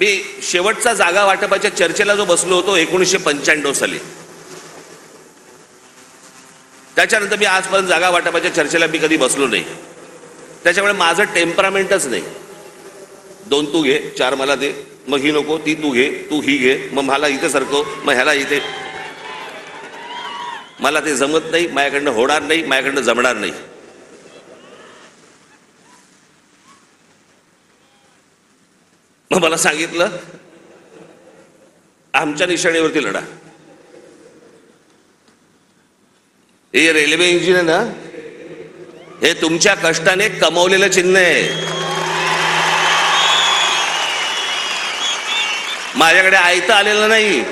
मी शेवटचा जागा वाटपाच्या चर्चेला जो बसलो होतो एकोणीसशे पंच्याण्णव साली. त्याच्यानंतर मी आजपर्यंत जागा वाटपाच्या चर्चेला मी कधी बसलो नाही. त्याच्यामुळे माझं टेम्परामेंटच नाही. दोन तू घे चार मला दे मग ही नको ती तू घे तू ही घे मग मला इथे सरकव मग ह्याला इथे. मला ते जमत नाही माझ्याकडनं होणार नाही माझ्याकडनं जमणार नाही. मग मला सांगितलं आमच्या निशाणीवरती लढा. हे रेल्वे इंजिन आहे ना हे तुमच्या कष्टाने कमवलेलं चिन्ह आहे. माझ्याकडे आयतं आलेलं नाही.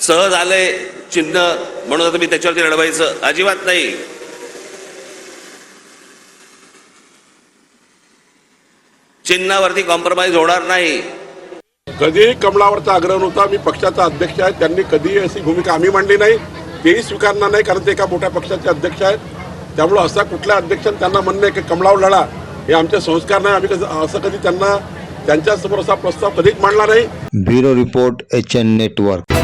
सहज आलंय चिन्ह म्हणून आता मी त्याच्यावरती लढवायचं. अजिबात नाही. चिन्हावरती कॉम्प्रोमाइज होणार नाही. कधीही कमळावरचा आग्रह नव्हता मी पक्षाचा अध्यक्ष आहे त्यांनी कधीही अशी भूमिका आम्ही मांडली नाही. तेही स्वीकारणार नाही कारण ते एका मोठ्या पक्षाचे अध्यक्ष आहेत. त्यामुळे असा कुठल्या अध्यक्षांनी त्यांना म्हणणं आहे की कमळावर लढा हे आमचे संस्कार नाही. आम्ही कसं- असं कधी त्यांना त्यांच्यासमोर असा प्रस्ताव कधीच मांडला नाही. Bureau report H N network.